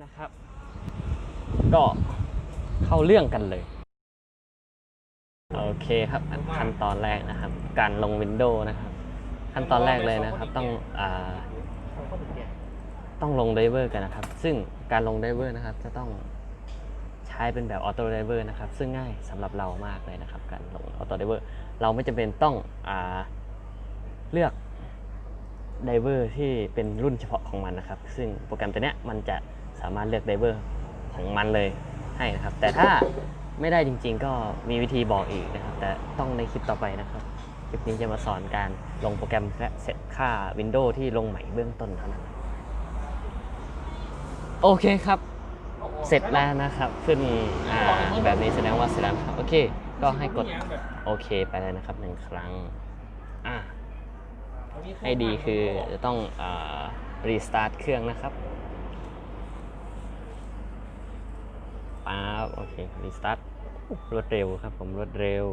นะครับ ก็เข้าเรื่องกันเลย โอเคครับขั้นตอนแรกนะครับ การลงวินโดว์นะครับ ขั้นตอนแรกเลยนะครับ ต้องอ่าต้องลงไดเวอร์กันนะครับ ซึ่งการลงไดเวอร์นะครับ จะต้องใช้เป็นแบบออโต้ไดเวอร์นะครับ ซึ่งง่ายสำหรับเรามากเลยนะครับ การลงออโต้ไดเวอร์เราไม่จำเป็นต้องอ่าเลือกไดเวอร์ที่เป็นรุ่นเฉพาะของมันนะครับ ซึ่งโปรแกรมตัวเนี้ยมันจะ สามารถเลือกไดเวอร์ของมันเลยให้นะครับ แต่ถ้าไม่ได้จริง ๆ ก็มีวิธีบอกอีกนะครับ แต่ต้องในคลิปต่อไปนะครับ คลิปนี้จะมาสอนการลงโปรแกรมและเซตค่า Windows ที่ลงใหม่เบื้องต้นเท่านั้นโอเคครับ เสร็จแล้วนะครับ ขึ้นอ่าแบบนี้แสดงว่าเสร็จแล้วครับ โอเค ก็ให้กดโอเคไปเลยนะครับหนึ่งครั้งอ่าให้ดีคือจะต้องรีสตาร์ทเครื่องนะครับป๊าบ โอเค รีสตาร์ทรวดเร็วครับผมรวดเร็ว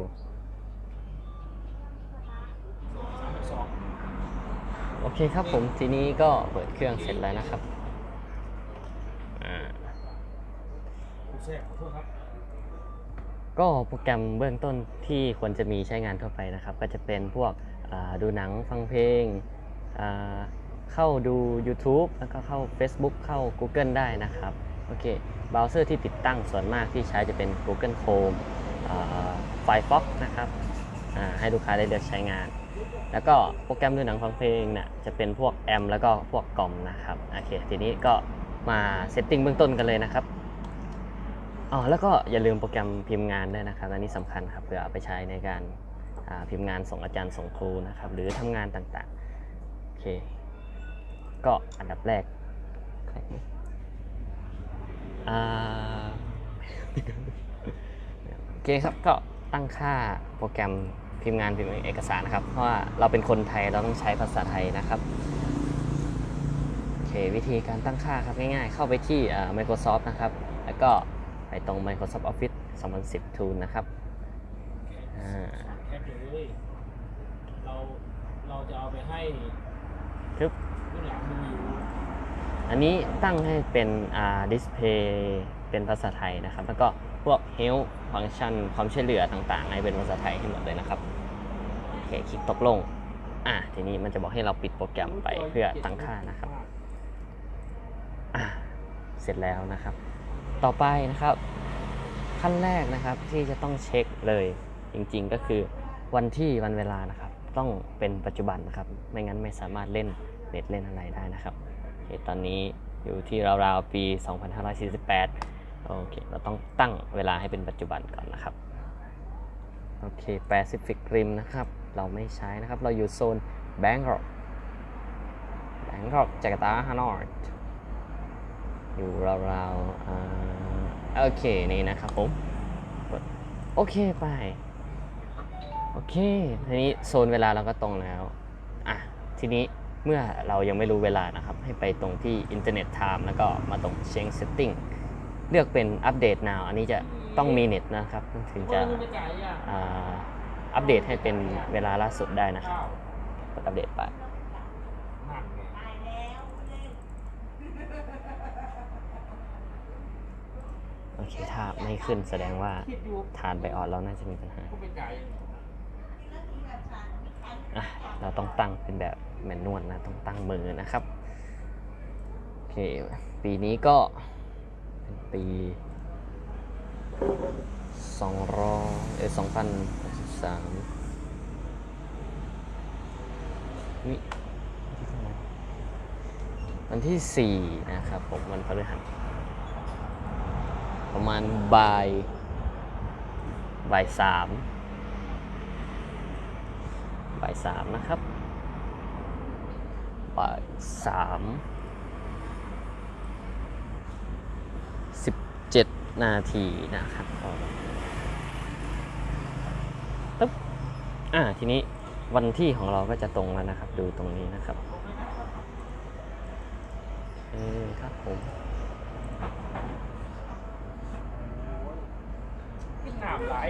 โอเคครับผมทีนี้ก็เปิดเครื่องเสร็จแล้วนะครับอ่าก็โปรแกรมเบื้องต้นที่ควรจะมีใช้งานทั่วไปนะครับ ก็จะเป็นพวกอ่าดูหนังฟังเพลงอ่าเข้าดู YouTube แล้วก็เข้า Facebook เข้า Google ได้นะครับ โอเคเบราว์เซอร์ที่ติดตั้งส่วนมากที่ใช้จะเป็น Google Chrome Firefox นะครับให้ลูกค้าได้เลือกใช้งาน แล้วก็โปรแกรมดูหนังฟังเพลงเนี่ยจะเป็นพวกแอมแล้วก็พวกกล่อมนะครับโอเคทีนี้ก็มาเซตติ้งเบื้องต้นกันเลยนะครับอ๋อแล้วก็อย่าลืมโปรแกรมพิมพ์งานด้วยนะครับอันนี้สำคัญครับเพื่อเอาไปใช้ในการพิมพ์งานส่งอาจารย์ส่งครูนะครับหรือทำงานต่างๆโอเคก็อันดับแรก โอเคครับก็ตั้งค่าโปรแกรมพิมพ์งานพิมพ์เอกสารนะครับ เพราะว่าเราเป็นคนไทยเราต้องใช้ภาษาไทยนะครับโอเควิธีการตั้งค่าครับง่ายๆ เข้าไปที่อ่า Microsoft นะครับ แล้วก็ไปตรง Microsoft Office 2010 Tool นะครับอ่าแคปเลยเราเราจะเอาไปให้ทึบเบื้องหลังดูอยู่ อันนี้ตั้งให้เป็นอ่า display เป็นภาษาไทยนะครับ แล้วก็พวก help function ความช่วยเหลือต่างๆ ให้เป็นภาษาไทยให้หมดเลยนะครับโอเคคลิกตกลงอะทีนี้มันจะบอกให้เราปิดโปรแกรมไปเพื่อตั้งค่านะครับอะเสร็จแล้วนะครับ ต่อไปนะครับ ขั้นแรกนะครับที่จะต้องเช็คเลยจริงๆก็คือวันที่วันเวลานะครับ ต้องเป็นปัจจุบันนะครับ ไม่งั้นไม่สามารถเล่นเน็ตเล่นอะไรได้นะครับ ตอนนี้อยู่ที่ราวๆปี 2548 โอเค เราต้องตั้งเวลาให้เป็นปัจจุบันก่อนนะครับ โอเค Pacific Rim นะครับ เราไม่ใช้นะครับ เราอยู่โซน Bangkok Bangkok จาการ์ตาฮานอยอยู่ราวๆอ่าโอเค นี่นะครับผมโอเคไป โอเค ทีนี้โซนเวลาเราก็ตรงแล้ว อะ ทีนี้ เมื่อเรายังไม่รู้เวลานะครับ ให้ไปตรงที่ Internet Time แล้วก็มาตรง Change Setting เลือกเป็น Update Now อันนี้จะต้องมีเน็ตนะครับ ถึงจะคนไม่จ่ายอะอ่าอัปเดตให้เป็นเวลาล่าสุดได้นะครับเก้ากดอัปเดตไปนั่นไงโอเคถ้าไม่ขึ้นแสดงว่าคิดอยู่ฐานไบออดเราน่าจะมีปัญหาก็ไม่จ่ายอะ เราต้องตั้งเป็นแบบแมนนวลนะต้องตั้งมือนะครับโอเคปีนี้ก็เป็นปีสองร้อยเออสองพันสิบสามวันที่สี่นะครับผมวันพฤหัสประมาณบ่ายบ่ายสาม บ่ายสามนะครับบ่ายสามสิบเจ็ดนาทีนะครับปึ๊บอ่าทีนี้วันที่ของเราก็จะตรงแล้วนะครับ ดูตรงนี้นะครับเออครับผมขึ้นหนามหลาย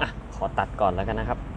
อ ตัดก่อนแล้วกันนะครับ